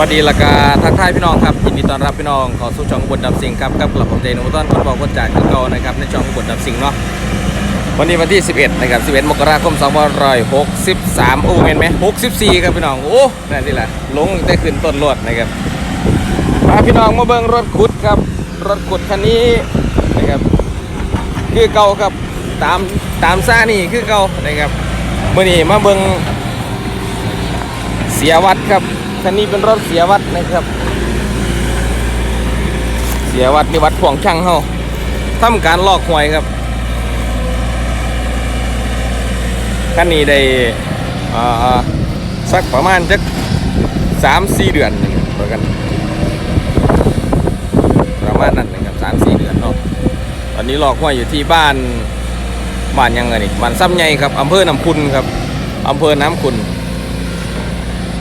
วัสดีละกาทักทายพี่น้องครับยินดีต้อนรับพี่น้องขอสู่ช่องบทดับสิงครับกับกลับผมเจนุต้นคนบอกคนจากคือเก่านะครับในช่องบทดับสิงเนาะวันนี้วันที่ 11 นะครับ 11 มกราคม2563โอ้เห็นไหม64 ครับพี่น้อง โอ้นั่นสิแหละลงได้ขึ้นต้นรถนะครับพาพี่น้องมาเบิ่งรถขุดครับ รถขุดคันนี้นะครับคือเก่าครับตามตามซ่านี่คือเก่านะครับเมื่อนี้มาเบิ่งเสียวัดครับ คันนี้เป็นรถเสียวัดนะครับ เสียวัดนี่วัดพ่วงช่างเฮาทำการลอกหวยครับคันนี้ได้อ่าสักประมาณจักสามสี่เดือนเหมือนกันประมาณนั้นนะครับสามสี่เดือนเนาะตอนนี้ลอกหวยอยู่ที่บ้านบ้านยังไงนี่บ้านซ้ำใหญ่ครับอำเภอน้ำคุณครับอำเภอน้ำคุณ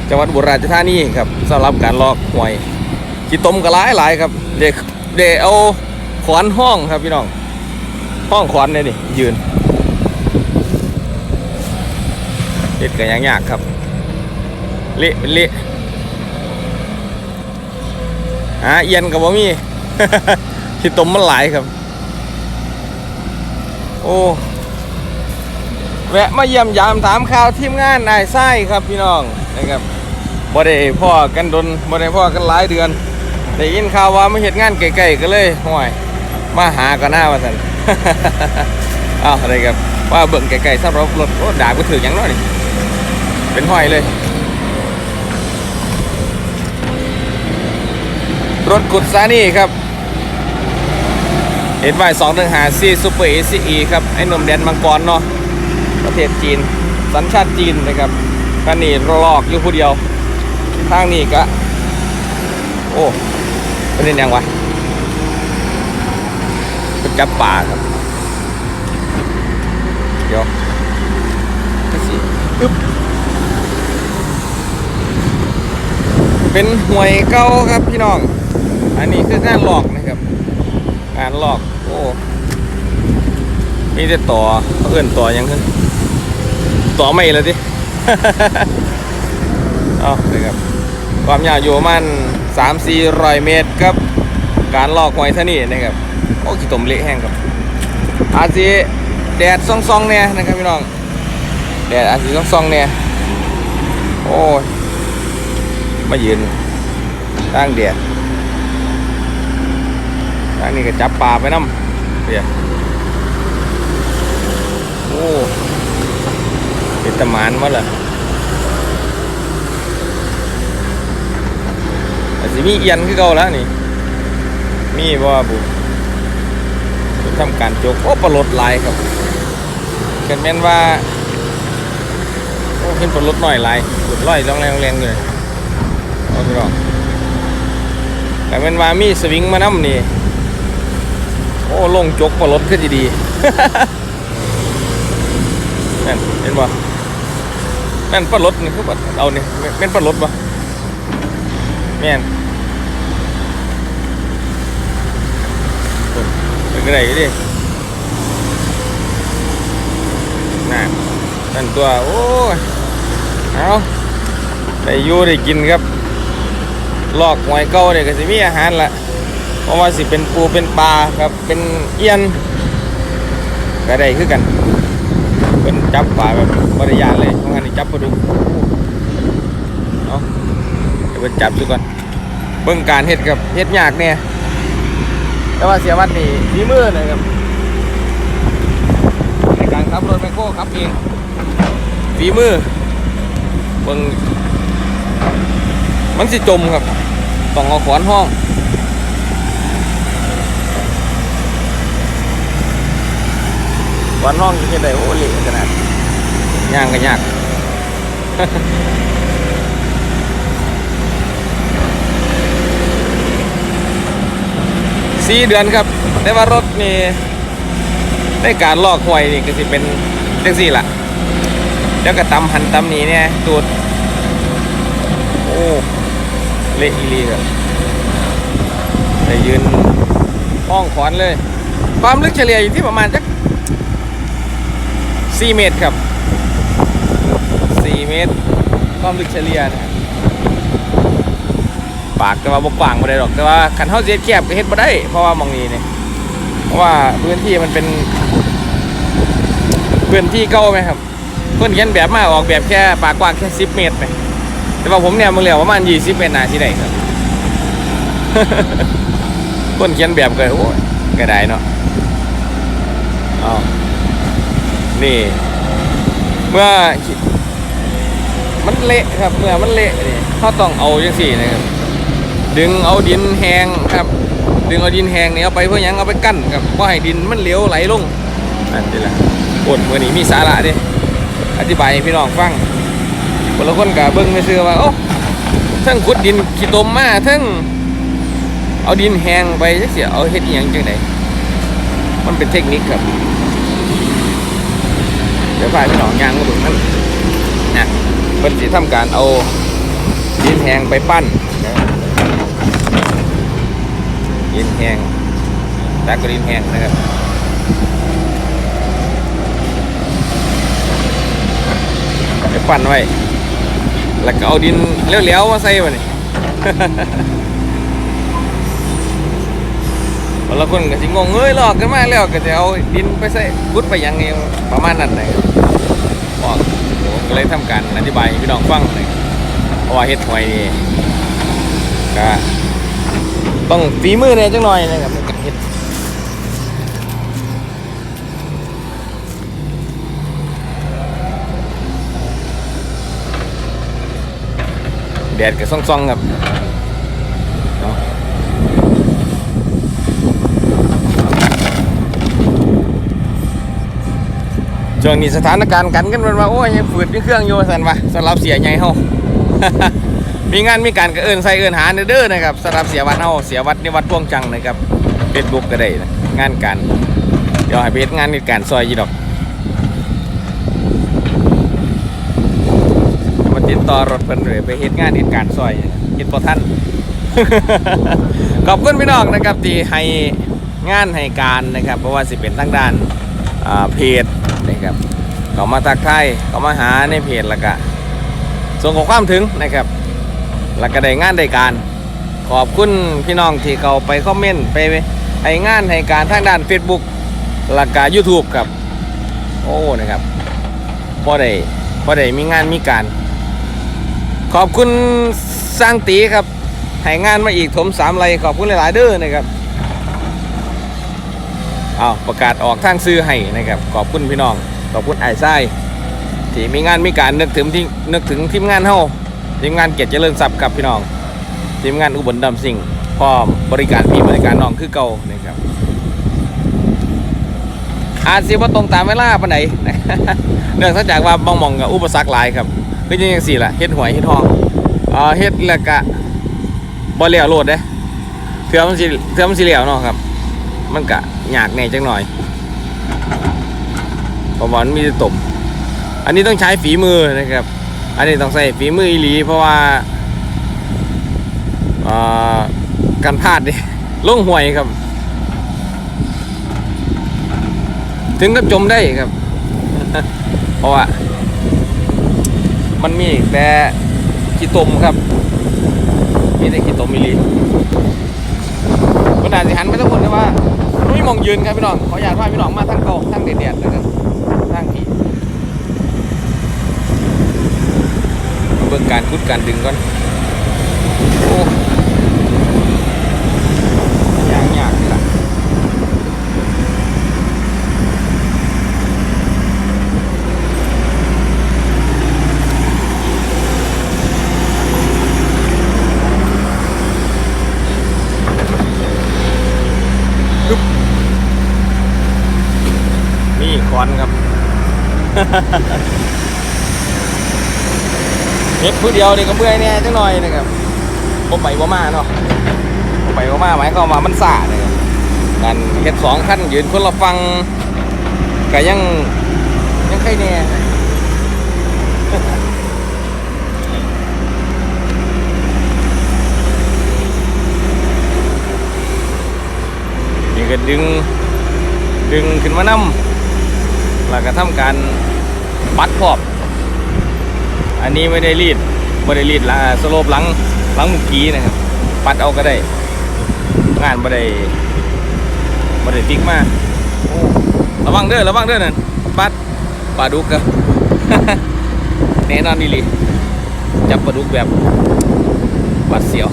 จังหวัดบุรีรัมย์ธานีครับสำหรับการลอกหวยขี้ต้มก็หลายหลายครับเด็กเด็กเอาขวานห้องครับพี่น้อง ห้องขวานเนี่ยนี่ยืนเด็ดกันยากๆครับ เละเป็นเละหาเอียนกับบ่มีขี้ต้มมันหลายครับ โอ้แวะมาเยี่ยมยามถามข่าวทีมงานนายไส้ครับพี่น้องนะครับ บ่ได้พ่อกันดนบ่ได้พ่อกันหลายเดือนได้ยินข่าวว่ามาเฮ็ดงานไกลๆก็เลยห่วยมาหากันหน้าว่าซั่นอ้าวอะไรครับว่าเบิ่งไกลๆสับรถรถด่าก็ถือยังนาะนี่เป็นห้อยเลย รถกุดซานี่ครับเห็นไวสองหนึ่งหาซีซูเปอร์เอซีครับ ไอ้หนมแดนมังกรเนาะประเทศจีน สัญชาติจีนนะครับคันนี้ลอกอยู่ผู้เดียว ทางนี้ก็โอ้เด็นยังวะเป็นจับป่าครับเดี๋ยวนี่สิอึ๊บเป็นห่วยเก่าครับพี่น้อง อันนี้คือการหลอกนะครับการหลอกโอ้มีแต่ต่อเขาเอื่นต่อยังขึ้นต่อไม่เลยดิเอาเลยครับ ความยาวอยู่มันสามสี่ร้อยเมตรครับ การลอกหอยท่านี่นะครับ โอ้ขี้ตมเละแห้งครับ อาจสิแดดซ่องๆเนี่ยนะครับพี่น้อง แดดอาจสิซ่องๆเนี่ยโอ้ยมายืนตั้งแดดทางนี้ก็จับปลาไปน้ำเดียโอ้เป็นตะมานมาเลย อาจจะมีเอียนคือเก่าแล้วนี่ มีบ่บุทำการโจกโอ้ปลาลดลายครับเกินแม่นว่าโอ้เป็นปลาลดหน่อยลายหลุดร้อยแรงแรงแรงเลยเอาไปลองแต่แม่นว่ามีสวิงมาน้ำนี่ โอ้ลงจกปลารถขึ้นดีๆนั่นเห็นป่นั่นปลารถนี่คือปลาเอานี่แม่นปลารถป่ะแม่น เป็นไงอยู่ดินั่นนั่นตัว โอ้ยเอาได้อยู่ได้กินครับ ลอกหอยเก่าเนี่ยก็สิมีอาหารละเพราะว่าสิเป็นปูเป็นปลาครับ เป็นเอี้ยนก็ได้คือกัน เป็นจับปลาแบบบริยานเลยเพราะงั้นนี่จับปลาดุกเอาเดี๋ยวเป็นจับดูก่อนเบิ่งการเฮ็ดกับเฮ็ดยากเนี่ย แต่ว่าเสียวัดนี่ฝีมือเลยครับในการขับรถแมคโครขับเองฝีมือเบิ่งมันสิจมครับ ต้องเอาขวานห้องวันน้องยังได้โอ้เละขนาดย่างก็ยาก สี่เดือนครับแต่ว่ารถนี่ได้การลอกหวยนี่ก็สิเป็นแท็กซี่ละแล้วก็ตำหันตำนี้เนี่ยตูดโอ้เละอีหลีครับได้ยืนห้องขวานเลย ความลึกเฉลี่ยอยู่ที่ประมาณจัก4เมตรครับ4เมตร ความลึกเฉลี่ยนะครับ ปากแต่ว่าบ่กว้างบ่ได้ดอก แต่ว่าคันเฮาเฮ็ดแคบก็เฮ็ดบ่ได้ เพราะว่ามองนี้เนี่ยเพราะว่าพื้นที่มันเป็นพื้นที่เก่าไหมครับเพิ่นเขียนแบบมาออกแบบแค่ปากกว้างแค่10เมตรไปแต่ว่าผมเนี่ยมึงเหลียวประมาณ20เมตรน่าสิได้ครับคนเขียนแบบก็โอ้ยก็ได้เนาะเอานี่เมื่อมันเละครับเมื่อมันเละนี่เขาต้องเอาจังสี่นะครับ ดึงเอาดินแห้งครับ ดึงเอาดินแห้งนี่เอาไปเพื่อยังเอาไปกั้นครับเพราะให้ดินมันเหลวไหลลงนั่นนี่แหละโอดมื่อนี้มีสาระดิอธิบายให้พี่น้องฟังคนละคนกับเบิ้งไม่เชื่อว่าโอ้ทั้งขุดดินขี้ตมมาทั้งเอาดินแห้งไปจักเสียเอาเฮ็ดอีหยังจังไดมันเป็นเทคนิคครับ เดี๋ยวพาพี่น้องย่างมาดูนั่นนะเพิ่นสิทำการเอาดินแห้งไปปั้นนะ ครับดินแห้งแล้วก็ดินแห้งนะครับไปปั้นไว้ แล้วก็เอาดินเหลวๆมาใส่ไว้นี่บางคนก็สิงงเอ้ยหลอกกันมาแล้วก็จะเอาดินไปใส่พุดไปยังไงประมาณนั้นเลยบอกผมก็เลยทำการอธิบายให้พี่น้องฟังเลยเพราะว่าเฮ็ดหอยนี่ก็ ต้องฝีมือเนี่ยจังหน่อยนะครับในการเฮ็ดแดดก็ส่องๆครับช่วงนี้สถานการณ์กันกันมันว่า โอ้ยยังฝืดเครื่องอยู่สันวะสำหรับเสียใหญ่เฮา มีงานมีการก็เอินใส่เอินหาเด้อนะครับสำหรับเสียวัดเฮาเสียวัดในวัดพ่วงจังนะครับเฟซบุ๊กก็ได้นะงานการเดี๋ยวให้ไปเฮ็ดงานในการซอยยี่ดอกมาติดต่อรถเพิ่นเลยไปเฮ็ดงานเหตุการซอยเฮ็ดบ่ทันขอบคุณพี่น้องนะครับที่ให้งานให้การนะครับ เพราะว่าสิเป็นทางด้านเพจนะครับเขามาทักทายเขามาหาในเพจแล้วก็ส่งข้อความถึงนะครับ แล้วก็ได้งานได้การ ขอบคุณพี่น้องที่เขาไปคอมเมนต์ไปให้งานให้การทางด้าน Facebook แล้วก็ YouTube ครับ โอ้นะครับพอได้พอได้มีงานมีการ ขอบคุณสร้างตีครับให้งานมาอีกถมสามไรขอบคุณหลาย ๆ เด้อนะครับเอาประกาศออกทางซื้อให้นะครับ ขอบคุณพี่น้อง ขอบคุณไอ้ไส้ที่มีงานมีการนึกถึงที่นึกถึงทีมงานเฮา ทีมงานเกียรติเจริญทรัพย์กับพี่น้องทีมงานอุบลดำสิ่งพร้อมบริการพี่บริการน้องคือเก่านะครับอาจสิว่าตรงตามเวลาปานไหนเนื่องจากว่าบางมองกับอุปสรรคหลายครับคือจังสี่ล่ะเฮ็ดหวยเฮ็ดทองอ่าเฮ็ดแล้วก็บ่เลี้ยวโลดเด้เทื่อมันสิเทื่อมันสิเลี้ยวเนาะครับ มันกะหยากแหน่จังหน่อยเพระว่ามันมีแต่มอันนี้ต้องใช้ฝีมือนะครับ อันนี้ต้องใส่ฝีมืออีหลี เพราะว่าการพลาดนี่ลงห่วยครับ ถึงกับจมได้ครับ เพราะว่า มันมีแต่ขี้ตมครับมีแต่ขี้ตมมิลีคนอาจจะหันไปทุกคนนะว่าไม่มองยืนครับพี่น้องขออยากพาพี่น้องมาทั้งเก่าทั้งเด็ดๆนะครับทั้งที่มาเบิ่งการคุดการดึงก่อนโอ้ยากยากๆล่ะมีคอนครับ เฮ็ดผู้เดียวนี่ก็เมื่อยแน่จังหน่อยนะครับบ่ไปบ่มาเนาะบ่ไปบ่มาหมายความว่ามันซ่านะครับการเฮ็ดสองขั้นยืนคนละฟังก็ยังยังใครแน่นี่ก็ดึงดึงขึ้นมานำแล้วก็ทำการปัดขอบ อันนี้ไม่ได้รีดไม่ได้รีดละสโลปหลังหลังมุกี้นะครับ ปัดเอาก็ได้ งานบ่ได้บ่ได้ติ๊กมาโอ้ระวังเด้อระวังเด้อนั่นปัดปลาดุกครับแน่นอนนี่ลิจับปลาดุกแบบหวาดเสียว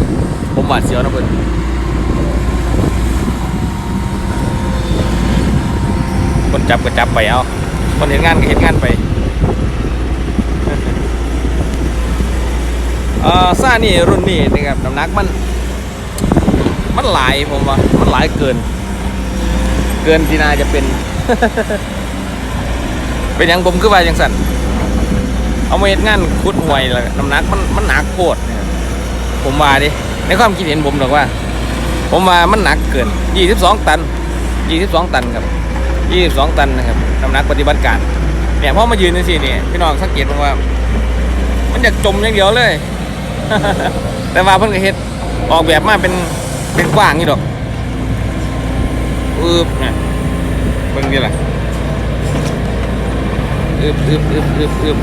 ผมหวาดเสียวนะเพื่อนคนจับก็จับไปเอาคนเห็นงานก็เห็นงานไป อ่อซ่านี่รุ่นนี้นะครับน้ำหนักมัน มันหลายผมว่า มันหลายเกิน เกินที่น่าจะเป็น เป็นอย่างผมคือว่าจังสันเอาเฮ็ดงานคุดห่วยแล้วน้ำหนักมันมันหนักโคตรนะครับผมว่าดิในความคิดเห็นผมหรอกว่า ผมว่ามันหนักเกิน 22 ตัน 22 ตันครับ22 ตันนะครับน้ำหนักปฏิบัติการเนี่ยพ่อมายืนนี่สิเนี่ยพี่น้องสังเกตบ้างว่า มันอยากจมอย่างเดียวเลย แต่ว่าเพิ่นก็เฮ็ดออกแบบมาเป็นเป็นกว้างนี่ดอกอึบนี่ยเบิ่งนี่ล่ะอึบอึบอึบอึบอึบ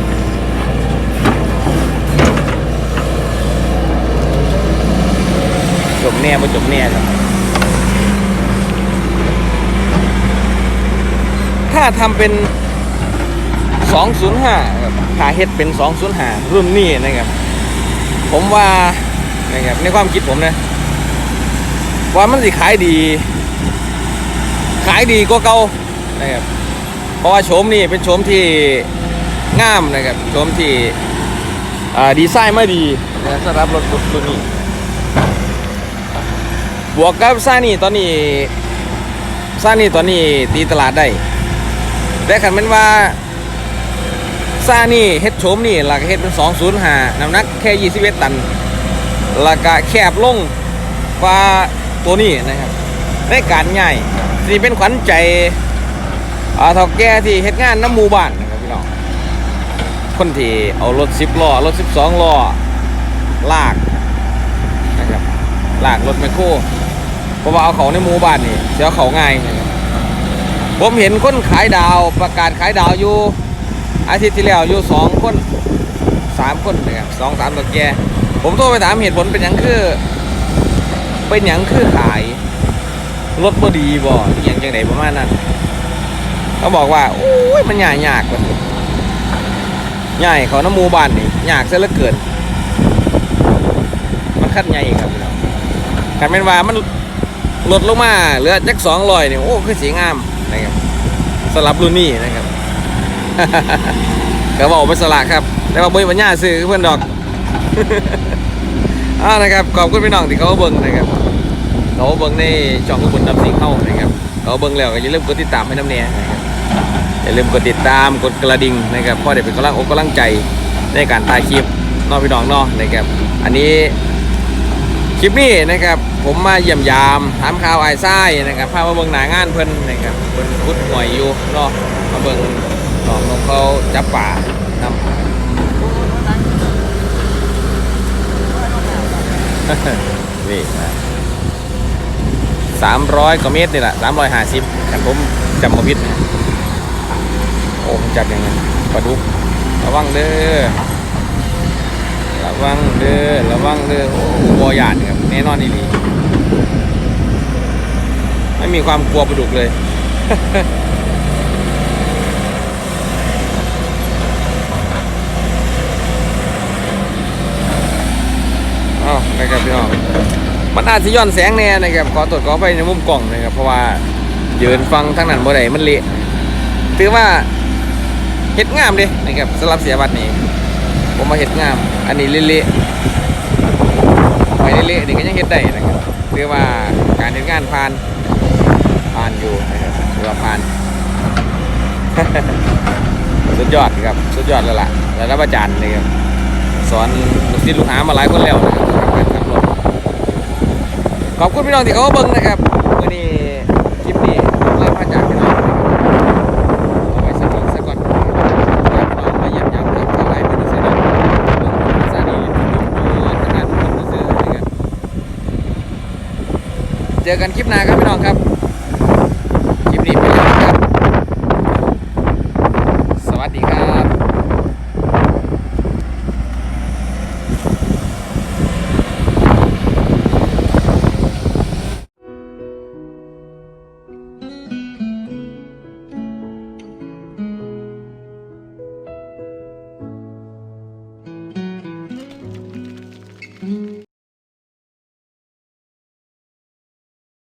จมแน่บ่จมแน่ครับถ้าทำเป็น205ครับถ้าเฮ็ดเป็น205รุ่นนี้นะครับ ผมว่านะครับในความคิดผมนะว่ามันสิขายดี ขายดีกว่าเก่านะครับเพราะว่าโฉมนี่เป็นโฉมที่งามนะครับโฉมที่ดีไซน์ไมาดีนะสำหรับรถรุ่นนี้บวกกับซานี่ตอนนี้ซานี่ตอนนี้ตีตลาดได้แต่ขันเป็นว่า ซ่านี่เฮ็ดโฉมนี่หลักเฮ็ดเป็น 205น้ำหนักแค่21ตันแล้วก็แคบลงกว่าตัวนี้นะครับในการง่ายสิเป็นขวัญใจอาเฒ่าแก่ที่เฮ็ดงานน้ำหมู่บ้านนะครับพี่น้องคนที่เอารถ 10ล้อรถ 12ล้อลากนะครับลากรถแมคโครเพราะว่าเอาเขาในหมู่บ้านนี่เสียเขาง่ายผมเห็นคนขายดาวประกาศขายดาวอยู่ อาทิตย์ที่แล้วอยู่สองคนสามคนนะครับสองสามตัวแกผมโทรไปถามเหตุผลเป็นหยังคือเป็นหยังคือขายรถบ่ดีบ่อย่างจังไดประมาณนั้นเขาบอกว่าโอ้ยมันยากยากกว่าง่เขาน้ำมูบ้านนี่ยากซะเหลือเกิน มันคัดใหญ่ครับพี่น้องคันเป็นว่ามันลดลงมาเหลือจักสองร้อยนี่โอ้คือสีงามนะครับสำหรับรุ่นนี้นะครับ ก็บอกไปสละครับ แต่ว่าบ่มีปัญญาซื้อเพื่อนดอกอ่านะครับขอบคุณพี่น้องที่เขาเบิ่งนะครับเขาเบิ่งในช่องอุบลนำสิ่งเข้านะครับเขาเบิ่งแล้วก็อย่าลืมกดติดตามให้น้ำเนียนะครับอย่าลืมกดติดตามกดกระดิ่งนะครับเพราะเดี๋ยวเป็นกำลังอกกำลังใจในการถ่ายคลิปเนอกพี่น้องเนาะนะครับ อันนี้คลิปนี้นะครับ ผมมาเยี่ยมยามถามข่าวไอ้ไส้นะครับพามาเบิ่งหนางานเพิ่นนะครับเพิ่นคุดหวยอยู่เนาะมาเบิ่ง น้องนกเขาจับป่านำนี่นะสามร้อยกว่าเมตรนี่แหละสามร้อยห้าสิบแต่ผมจำมาพิษโอ้ผมจับยังไงปลาดุกระวังเด้อระวังเด้อระวังเด้อโอ้บอยานครับแน่นอนนี่ลีไม่มีความกลัวปลาดุกเลย อ้าว นะครับพี่น้องมันอาจจะย้อนแสงแน่นะครับขอตรวจขอไปในมุมกล่องนะครับเพราะว่ายืนฟังทั้งนั้นบ่ได้มันเละถือว่าเฮ็ดงามเด้นะครับสำหรับเสียบัตรนี้ ผมมาเฮ็ดงาม อันนี้เละๆไปเละๆนี่ก็ยังเฮ็ดได้นะครับถือว่าการเฮ็ดงานผ่านผ่านอยู่นะครับถือว่าผ่านสุดยอดครับสุดยอดแล้วล่ะระดับอาจารย์เลยครับสอนลูกศิษย์ลูกหามาหลายคนแล้วนะครับสำหรับการขับรถ ขอบคุณพี่น้องที่เขาเบิ้งนะครับวันนี้คลิปนี้ลาพาจากพี่น้องนเอาไว้สักนิดสักก่อนนะครับน้องมาเยี่ยมย้ำครับเท่าไหร่เป็นเสียดายเบิ่งสถานีดูดูทางด้านบนซื้อนะครับเจอกันคลิปหน้าครับพี่น้องครับ